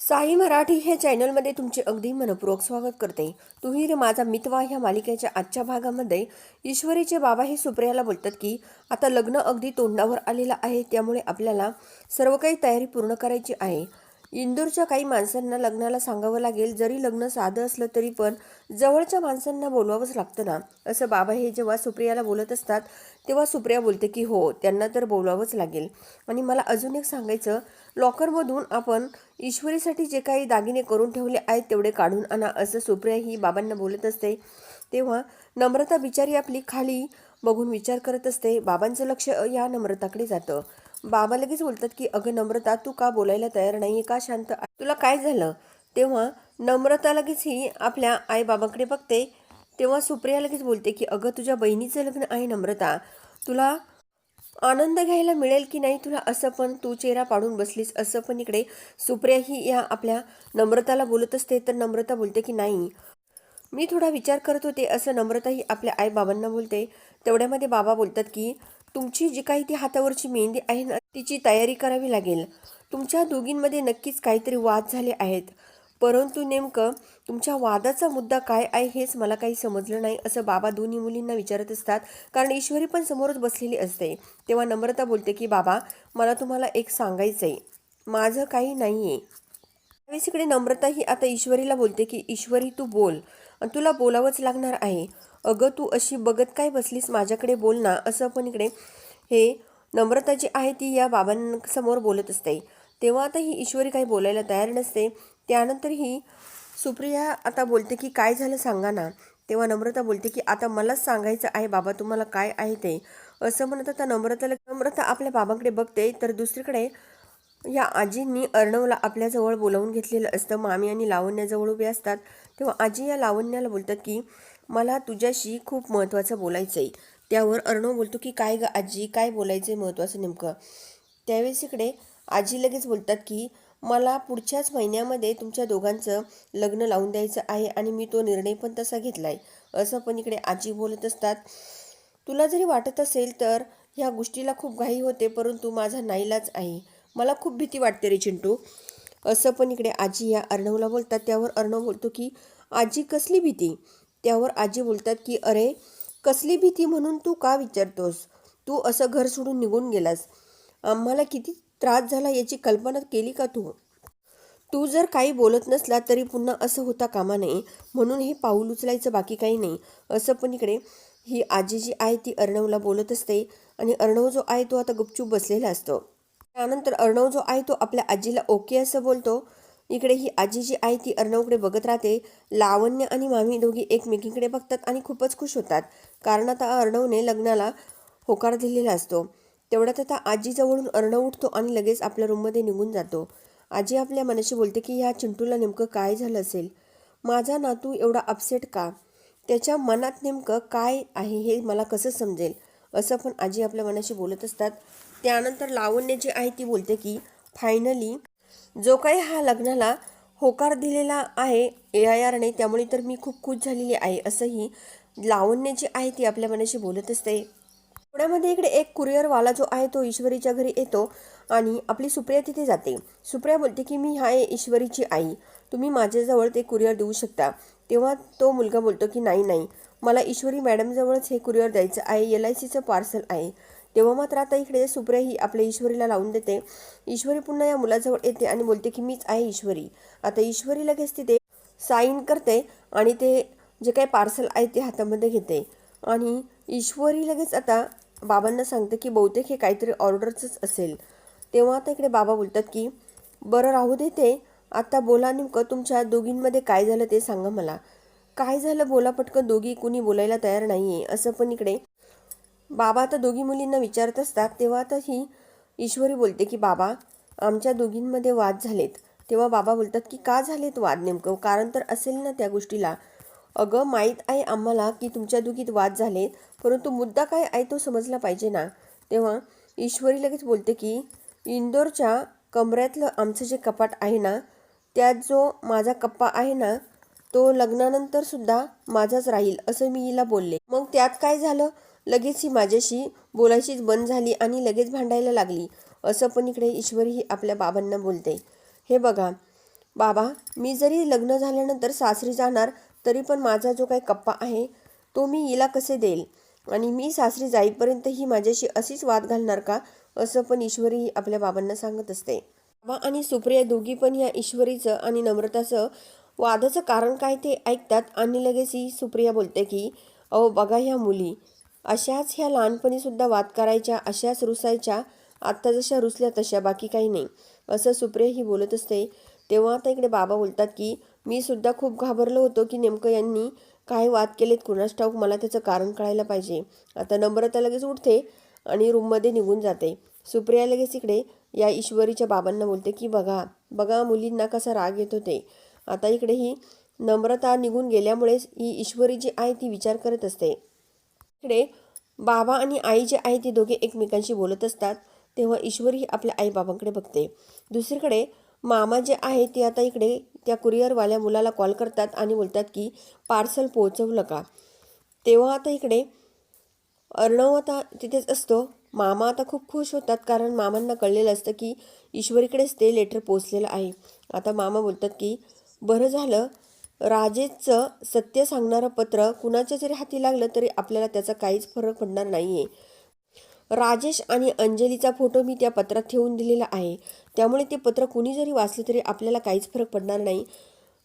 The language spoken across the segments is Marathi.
साई मराठी हे चॅनलमध्ये तुमचे अगदी मनपूर्वक स्वागत करते. तुम्ही रे माझा मितवा ह्या मालिकेच्या आजच्या भागामध्ये ईश्वरीचे बाबा हे सुप्रियाला बोलतात की आता लग्न अगदी तोंडावर आलेलं आहे त्यामुळे आपल्याला सर्व काही तयारी पूर्ण करायची आहे. इंदूरच्या काही माणसांना लग्नाला सांगावं लागेल जरी लग्न साधं असलं तरी पण जवळच्या माणसांना बोलवावंच लागतं ना. असं बाबा हे जेव्हा सुप्रियाला बोलत असतात तेव्हा सुप्रिया बोलते की हो त्यांना तर बोलावंच लागेल. आणि मला अजून एक सांगायचं लॉकरमधून आपण ईश्वरीसाठी जे काही दागिने करून ठेवले आहेत तेवढे काढून आणा. असं सुप्रिया ही बाबांना बोलत असते. तेव्हा नम्रता बिचारी आपली खाली बघून विचार करत असते बाबांचं लक्ष या नम्रताकडे जातं. बाबा लगेच बोलतात की अगं नम्रता तू का बोलायला तयार नाही का शांत? तुला काय झालं? तेव्हा नम्रता लगेच ही आपल्या आईबाबांकडे बघते. तेव्हा सुप्रिया लगेच बोलते की अगं तुझ्या बहिणीचं लग्न आहे नम्रता. तुला आनंद घ्यायला मिळेल की नाही? तुला असं पण तू चेहरा पाडून बसलीस असं पण इकडे. सुप्रिया ही या आपल्या नम्रताला बोलत असते तर नम्रता बोलते की नाही. मी थोडा विचार करत होते असं नम्रताही आपल्या आई बाबांना बोलते. तेवढ्यामध्ये बाबा बोलतात की तुमची जी काही ती हातावरची मेहंदी आहे ना तिची तयारी करावी लागेल. तुमच्या दोघींमध्ये नक्कीच काहीतरी वाद झाले आहेत. परंतु नेमकं तुमच्या वादाचा मुद्दा काय आहे हेच मला काही समजलं नाही असं बाबा दोन्ही मुलींना विचारत असतात. कारण ईश्वरी पण समोरच बसलेली असते. तेव्हा नम्रता बोलते की बाबा मला तुम्हाला एक सांगायचं आहे माझं काही नाही आहे त्यावेळेस इकडे नम्रता ही आता ईश्वरीला बोलते की ईश्वरी तू बोल. आणि तुला बोलावंच लागणार आहे. अगं तू अशी बघत काय बसलीस? माझ्याकडे बोल ना. असं पण इकडे हे नम्रता जी आहे ती या बाबांसमोर बोलत असते. तेव्हा आता ही ईश्वरी काही बोलायला तयार नसते. त्यानंतर ही सुप्रिया आता बोलते की काय झालं सांगा ना. तेव्हा नम्रता बोलते की आता मलाच सांगायचं आहे बाबा तुम्हाला काय आहे ते. असं म्हणत आता नम्रताला नम्रता आपल्या बाबांकडे बघते तर दुसरीकडे या आजींनी अर्णवला आपल्याजवळ बोलावून घेतलेलं असतं. मामी आणि लावण्याजवळ उभे असतात. तेव्हा आजी या लावण्याला बोलतात की मला तुझ्याशी खूप महत्त्वाचं बोलायचं आहे त्यावर अर्णव बोलतो की काय ग आजी काय बोलायचं आहे महत्त्वाचं नेमकं? त्यावेळेस इकडे आजी लगेच बोलतात की मला पुढच्याच महिन्यामध्ये तुमच्या दोघांचं लग्न लावून द्यायचं आहे आणि मी तो निर्णय पण तसा घेतला आहे असं पण इकडे आजी बोलत असतात. तुला जरी वाटत असेल तर ह्या गोष्टीला खूप घाई होते परंतु माझा नाईलाज आहे. मला खूप भीती वाटते रे चिंटू. असं पण इकडे आजी या अर्णवला बोलतात. त्यावर अर्णव बोलतो की आजी कसली भीती? त्यावर आजी बोलतात की अरे कसली भीती म्हणून तू का विचारतोस? तू असं घर सोडून निघून गेलास. आम्हाला किती त्रास झाला याची कल्पना केली का तू? तू जर काही बोलत नसला तरी पुन्हा असं होता कामा नये. म्हणून हे पाऊल उचलायचं बाकी काही नाही. असं पण इकडे ही आजी जी आहे ती अर्णवला बोलत असते आणि अर्णव जो आहे तो आता गुपचूप बसलेला असतो. त्यानंतर अर्णव जो आहे तो आपल्या आजीला ओके असं बोलतो. इकडे ही आजी जी आहे ती अर्णवकडे बघत राहते. लावण्य आणि मामी दोघी एकमेकींकडे बघतात आणि खूपच खुश होतात. कारण आता अर्णवने लग्नाला होकार दिलेला असतो. तेवढ्यात आता आजीजवळून अर्णव उठतो आणि लगेच आपल्या रूममध्ये निघून जातो. आजी आपल्या मनाशी बोलते की ह्या चिंटूला नेमकं काय झालं असेल? माझा नातू एवढा अपसेट का? त्याच्या मनात नेमकं काय आहे हे मला कसं समजेल? असं पण आजी आपल्या मनाशी बोलत असतात. त्यानंतर लावण्य जी आहे ती बोलते की फायनली जो काही हा लग्नाला होकार दिलेला आहे ए आय आरने त्यामुळे तर मी खूप खुश झालेली आहे असंही लावण्य जी आहे ती आपल्या मनाशी बोलत असते. पुण्यामध्ये इकडे एक कुरिअरवाला जो आहे तो ईश्वरीच्या घरी येतो आणि आपली सुप्रिया तिथे जाते. सुप्रिया बोलते की मी आहे ईश्वरीची आई. तुम्ही माझ्याजवळ ते कुरिअर देऊ शकता. तेव्हा तो मुलगा बोलतो की नाही नाही. मला ईश्वरी मॅडमजवळच हे कुरिअर द्यायचं आहे एल आय सीचं पार्सल आहे. तेव्हा मात्र आता इकडे सुप्रिया ही आपल्या ईश्वरीला लावून देते. ईश्वरी पुन्हा या मुलाजवळ येते आणि बोलते की मीच आहे ईश्वरी. आता ईश्वरी लगेच तिथे साईन करते आणि ते जे काही पार्सल आहे ते हातामध्ये घेते. आणि ईश्वरी लगेच आता बाबांना सांगते की बहुतेक हे काहीतरी ऑर्डरचंच असेल. तेव्हा आता इकडे बाबा बोलतात की बरं राहू दे ते. आता बोला नेमकं तुमच्या दोघींमध्ये काय झालं ते सांगा मला. काय झालं? बोला पटकन. दोघी कुणी बोलायला तयार नाही आहे असं पण इकडे बाबा आता दोघी मुलींना विचारत असतात तेव्हा आता ही ईश्वरी बोलते की बाबा आमच्या दोघींमध्ये वाद झालेत. तेव्हा बाबा बोलतात की का झालेत वाद नेमकं? कारण तर असेल ना त्या गोष्टीला. अगं माहीत आहे आम्हाला की तुमच्या दोघीत वाद झालेत परंतु मुद्दा काय आहे तो समजला पाहिजे ना. तेव्हा ईश्वरी लगेच बोलते की इंदोरच्या कमऱ्यातलं आमचं जे कपाट आहे ना त्यात जो माझा कप्पा आहे ना तो लग्नानंतर सुद्धा माझाच राहील असं मी हिला बोलले. मग त्यात काय झालं? लगेच ही माझ्याशी बोलायचीच बंद झाली आणि लगेच भांडायला लागली. असं पण इकडे ईश्वरीही आपल्या बाबांना बोलते. हे बघा बाबा मी जरी लग्न झाल्यानंतर सासरी जाणार तरी पण माझा जो काही कप्पा आहे तो मी हिला कसे देईल? आणि मी सासरी जाईपर्यंत ही माझ्याशी अशीच वाद घालणार का? असं पण ईश्वरी आपल्या बाबांना सांगत असते. बाबा आणि सुप्रिया दोघी पण या ईश्वरीचं आणि नम्रताचं वादाचं कारण काय ते ऐकतात आणि लगेच ही सुप्रिया बोलते की अहो बघा ह्या मुली अशाच ह्या लहानपणीसुद्धा वाद करायच्या अशाच रुसायच्या आत्ता जशा रुसल्या तशा बाकी काही नाही. असं सुप्रिया ही बोलत असते. तेव्हा आता इकडे बाबा बोलतात की मी सुद्धा खूप घाबरलो होतो की नेमकं यांनी काय वाद केलेत कुणास ठाऊक? मला त्याचं कारण कळायला पाहिजे. आता नम्रता लगेच उठते आणि रूममध्ये निघून जाते. सुप्रिया लगेच इकडे या ईश्वरीच्या बाबांना बोलते की बघा बघा मुलींना कसा राग येत होते. आता इकडे ही नम्रता निघून गेल्यामुळेच ही ईश्वरी जी आहे ती विचार करत असते. इकडे बाबा आणि आई जे आहे ते दोघे एकमेकांशी बोलत असतात तेव्हा ईश्वरही ही आपल्या आईबाबांकडे बघते. दुसरीकडे मामा जे आहे ते आता इकडे त्या कुरिअरवाल्या मुलाला कॉल करतात आणि बोलतात की पार्सल पोहोचवलं का तेव्हा आता इकडे अर्णव आता तिथेच असतो. मामा आता खूप खुश होतात कारण मामांना कळलेलं असतं की ईश्वरीकडेच ते लेटर पोचलेलं आहे. आता मामा बोलतात की बरं झालं राजेशचं सत्य सांगणारं पत्र कुणाच्या जरी हाती लागलं तरी आपल्याला त्याचा काहीच फरक पडणार नाही आहे राजेश आणि अंजलीचा फोटो मी त्या पत्रात ठेवून दिलेला आहे. त्यामुळे ते पत्र कुणी जरी वाचलं तरी आपल्याला काहीच फरक पडणार नाही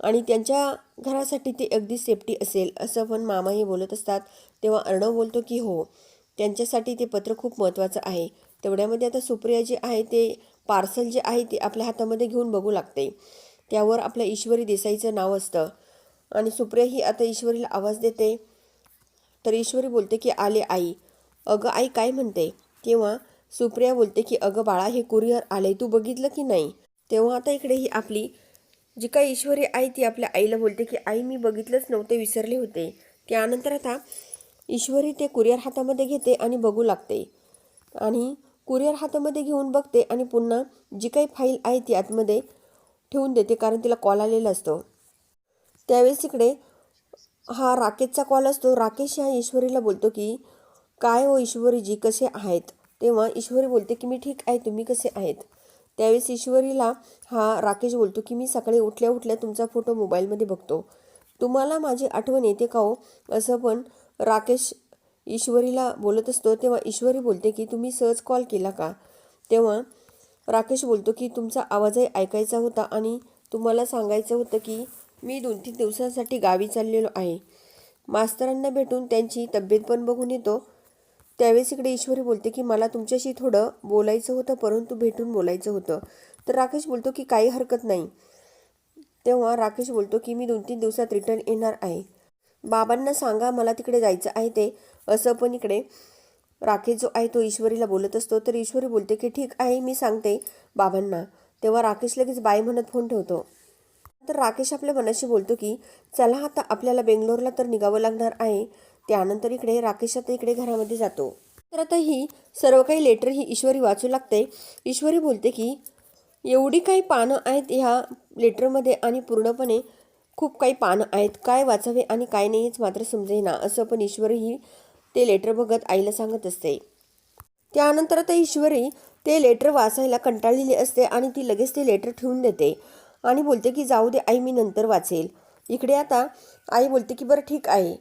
आणि त्यांच्या घरासाठी ते अगदी सेफ्टी असेल असं पण मामा हे बोलत असतात. तेव्हा अर्णव बोलतो की हो त्यांच्यासाठी ते पत्र खूप महत्त्वाचं आहे. तेवढ्यामध्ये आता सुप्रिया जे आहे ते पार्सल जे आहे ते आपल्या हातामध्ये घेऊन बघू लागते. त्यावर आपल्या ईश्वरी देसाईचं नाव असतं. आणि सुप्रिया ही आता ईश्वरीला आवाज देते. तर ईश्वरी बोलते की आले आई. अगं आई काय म्हणते? तेव्हा सुप्रिया बोलते की अगं बाळा हे कुरिअर आले तू बघितलं की नाही? तेव्हा आता इकडे ही आपली जी काय ईश्वरी आई ती आपल्या आईला बोलते की आई मी बघितलंच नव्हते विसरले होते. त्यानंतर आता ईश्वरी ते कुरिअर हातामध्ये घेते आणि बघू लागते. आणि कुरिअर हातामध्ये घेऊन बघते आणि पुन्हा जी काही फाईल आहे ती आतमध्ये ठेवून देते कारण तिला कॉल आलेला असतो. त्यावेळेस इकडे हा राकेशचा कॉल असतो. राकेश ह्या ईश्वरीला बोलतो की काय हो ईश्वरीजी कसे आहेत? तेव्हा ईश्वरी बोलते की मी ठीक आहे तुम्ही कसे आहेत? त्यावेळेस ईश्वरीला हा राकेश बोलतो की मी सकाळी उठल्या उठल्या तुमचा फोटो मोबाईलमध्ये बघतो. तुम्हाला माझी आठवण येते का हो? असं पण राकेश ईश्वरीला बोलत असतो. तेव्हा ईश्वरी बोलते की तुम्ही सहज कॉल केला का? तेव्हा राकेश बोलतो की तुमचा आवाजही ऐकायचा होता आणि तुम्हाला सांगायचं होतं की मी दोन तीन दिवसांसाठी गावी चाललेलो आहे. मास्तरांना भेटून त्यांची तब्येत पण बघून येतो. त्यावेळेस इकडे ईश्वरी बोलते की मला तुमच्याशी थोडं बोलायचं होतं परंतु भेटून बोलायचं होतं. तर राकेश बोलतो की काही हरकत नाही. तेव्हा राकेश बोलतो की मी दोन तीन दिवसात रिटर्न येणार आहे. बाबांना सांगा मला तिकडे जायचं आहे ते. असं पण इकडे राकेश जो आहे तो ईश्वरीला बोलत असतो. तर ईश्वरी बोलते की ठीक आहे मी सांगते बाबांना. तेव्हा राकेश लगेच बाय म्हणत फोन ठेवतो. तर राकेश आपल्या मनाशी बोलतो की चला आता आपल्याला बेंगलोरला तर निघावं लागणार आहे. त्यानंतर इकडे राकेश आता इकडे घरामध्ये जातो. तर आता ही सर्व काही लेटर ही ईश्वरी वाचू लागते. ईश्वरी बोलते की एवढी काही पानं आहेत ह्या लेटरमध्ये आणि पूर्णपणे खूप काही पानं आहेत. काय वाचावे आणि काय नाही हेच मात्र समजेना. असं पण ईश्वरी ही ते लेटर बघत आईला सांगत असते. त्यानंतर आता ईश्वरी ते लेटर वाचायला कंटाळलेली असते आणि ती लगेच ते लेटर ठेवून देते. आणि बोलते की जाऊ दे आई मी नंतर वाचेल. इकडे आता आई बोलते की बरं ठीक आहे.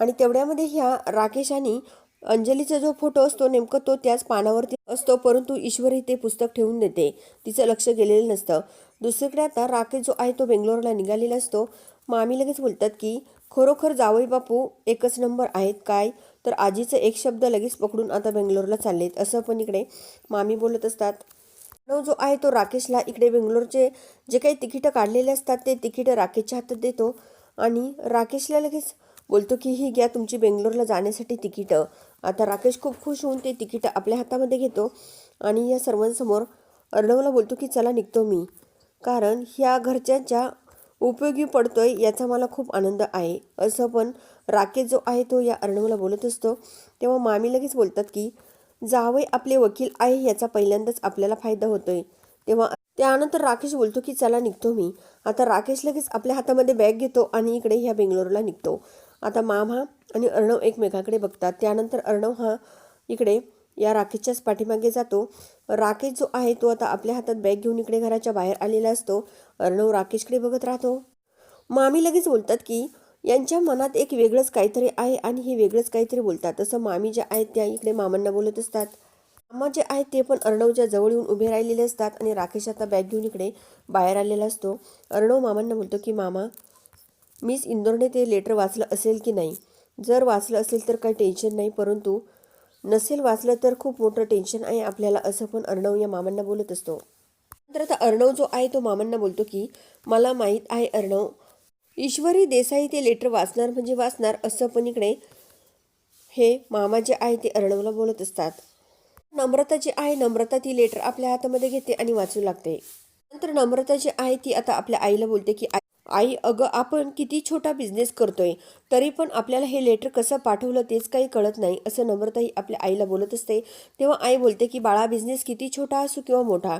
आणि तेवढ्यामध्ये ह्या राकेश आणि अंजलीचा जो फोटो असतो नेमकं तो त्याच पानावरती असतो परंतु ईश्वरी ते पुस्तक ठेवून देते. तिचं लक्ष गेलेलं नसतं. दुसरीकडे आता राकेश जो आहे तो बेंगलोरला निघालेला असतो. मामी लगेच बोलतात की खरोखर जावई बापू एकच नंबर आहेत काय? तर आजीचं एक शब्द लगेच पकडून आता बेंगलोरला चाललेत. असं पण इकडे मामी बोलत असतात. प्रणव जो आहे तो राकेशला इकडे बेंगलोरचे जे काही तिकीटं काढलेले असतात ते तिकीटं राकेशच्या हातात देतो. आणि राकेशला लगेच बोलतो की ही घ्या तुमची बेंगलोरला जाण्यासाठी तिकीटं. आता राकेश खूप खुश होऊन ते तिकीटं आपल्या हातामध्ये घेतो. आणि या सर्वांसमोर अर्णवला बोलतो की चला निघतो मी. कारण ह्या घरच्यांच्या उपयोगी पडतोय याचा मला खूप आनंद आहे. असं पण राकेश जो आहे तो या अर्णवला बोलत असतो. तेव्हा मामी लगेच बोलतात की जावई आपले वकील आहे याचा पहिल्यांदाच आपल्याला फायदा होतोय. तेव्हा त्यानंतर राकेश बोलतो की चला निघतो मी. आता राकेश लगेच आपल्या हातामध्ये बॅग घेतो आणि इकडे ह्या बेंगलोरला निघतो. आता मामा आणि अर्णव एकमेकाकडे बघतात. त्यानंतर अर्णव हा इकडे या राकेशच्याच पाठीमागे जातो. राकेश जो आहे तो आता आपल्या हातात बॅग घेऊन इकडे घराच्या बाहेर आलेला असतो. अर्णव राकेशकडे बघत राहतो. मामी लगेच बोलतात की यांच्या मनात एक वेगळंच काहीतरी आहे आणि हे वेगळंच काहीतरी बोलतात. तसं मामी ज्या आहेत त्या इकडे मामांना बोलत असतात. मामा जे आहेत ते पण अर्णवच्या जवळ येऊन उभे राहिलेले असतात आणि राकेश आता बॅग घेऊन इकडे बाहेर आलेला असतो. अर्णव मामांना बोलतो की मामा मिस इंदोरने ते लेटर वाचलं असेल की नाही? जर वाचलं असेल तर काही टेन्शन नाही परंतु नसेल वाचलं तर खूप मोठं टेन्शन आहे आपल्याला असं पण अर्णव या मामांना बोलत असतो. नंतर आता अर्णव जो आहे तो मामांना बोलतो की मला माहीत आहे अर्णव ईश्वरी देसाई ते लेटर वाचणार म्हणजे वाचणार असं पण इकडे हे मामा जे आहे ते अर्णवला बोलत असतात. नम्रता जी आहे नम्रता ती लेटर आपल्या हातामध्ये घेते आणि वाचू लागते. नंतर नम्रता जी आहे ती आता आपल्या आईला बोलते की "आई- अगं आपण किती छोटा बिझनेस करतोय तरी पण आपल्याला हे लेटर कसं पाठवलं तेच काही कळत नाही असं नम्रताही आपल्या आईला बोलत असते. तेव्हा आई बोलते की बाळा बिझनेस किती छोटा असो किंवा मोठा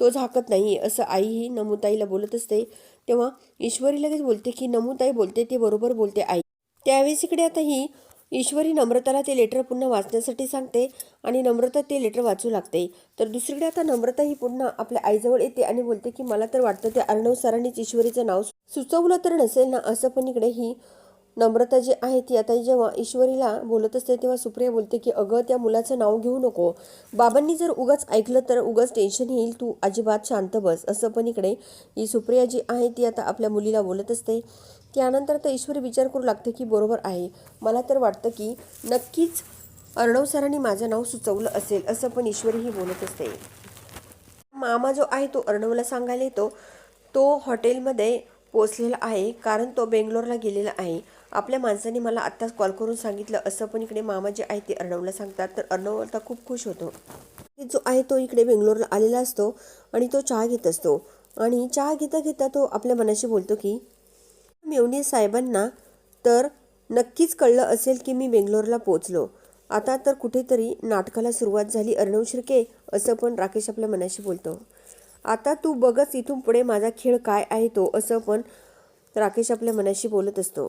तो झाकत नाही असं आईही नमुताईला बोलत असते. तेव्हा ईश्वरी लगेच बोलते की नमुताई बोलते ते बरोबर बोलते आई. त्यावेळेस इकडे आता ही ईश्वरी नम्रताला ते लेटर पुन्हा वाचण्यासाठी सांगते आणि नम्रता ते लेटर वाचू लागते. तर दुसरीकडे आता नम्रता ही पुन्हा आपल्या आईजवळ येते आणि बोलते की मला तर वाटतं ते अर्णव सरांनीच ईश्वरीचं नाव सुचवलं तर नसेल ना असं पण इकडे ही नम्रता जी आहे ती आता जेव्हा ईश्वरीला बोलत असते तेव्हा सुप्रिया बोलते की अगं त्या मुलाचं नाव घेऊ नको. बाबांनी जर उगाच ऐकलं तर उगाच टेन्शन येईल. तू अजिबात शांत बस. असं पण इकडे ही सुप्रिया जी आहे ती आता आपल्या मुलीला बोलत असते. त्यानंतर आता ईश्वरी विचार करू लागते की बरोबर आहे. मला तर वाटतं की नक्कीच अर्णव सरांनी माझं नाव सुचवलं असेल. असं पण ईश्वरीही बोलत असते. मामा जो आहे तो अर्णवला सांगायला येतो. तो हॉटेलमध्ये पोचलेला आहे कारण तो बेंगलोरला गेलेला आहे. आपल्या माणसाने मला आत्ताच कॉल करून सांगितलं असं पण इकडे मामा जे आहे ते अर्णवला सांगतात. तर अर्णव आता खूप खुश होतो. जो आहे तो इकडे बेंगलोरला आलेला असतो आणि तो चहा घेत असतो. आणि चहा घेता घेता तो आपल्या मनाशी बोलतो की मेवणे साहेबांना तर नक्कीच कळलं असेल की मी बेंगलोरला पोचलो आता तर कुठेतरी नाटकाला सुरुवात झाली अर्णव शिर्के असं पण राकेश आपल्या मनाशी बोलतो. आता तू बघच इथून पुढे माझा खेळ काय आहे तो असं पण राकेश आपल्या मनाशी बोलत असतो.